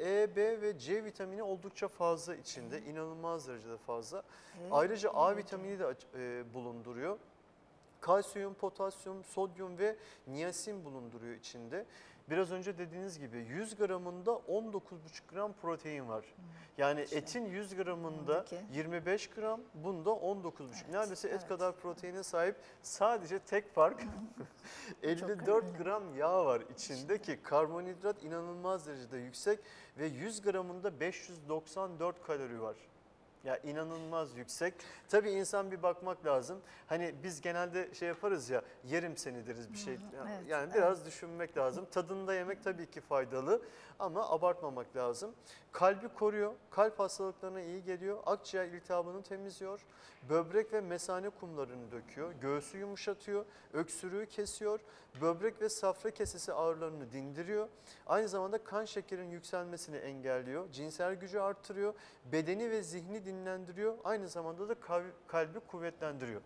E, B ve C vitamini oldukça fazla içinde, inanılmaz derecede fazla. Ayrıca A vitamini de aç- e, bulunduruyor. Kalsiyum, potasyum, sodyum ve niyasin bulunduruyor içinde. Biraz önce dediğiniz gibi 100 gramında 19,5 gram protein var. Yani etin 100 gramında Bundaki. 25 gram, bunda 19,5. Evet, Neredeyse et evet. kadar proteine sahip. Sadece tek fark 54 gram yağ var içinde ki karbonhidrat inanılmaz derecede yüksek ve 100 gramında 594 kalori var. Ya inanılmaz yüksek. Tabii insan bir bakmak lazım. Hani biz genelde şey yaparız ya yerim seni deriz bir şey. Yani, evet, yani biraz düşünmek lazım. Tadında yemek tabii ki faydalı ama abartmamak lazım. Kalbi koruyor. Kalp hastalıklarına iyi geliyor. Akciğer iltihabını temizliyor. Böbrek ve mesane kumlarını döküyor. Göğsü yumuşatıyor. Öksürüğü kesiyor. Böbrek ve safra kesesi ağrılarını dindiriyor. Aynı zamanda kan şekerinin yükselmesini engelliyor. Cinsel gücü artırıyor. Bedeni ve zihni dinlendiriyor. Aynı zamanda da kalbi, kuvvetlendiriyor.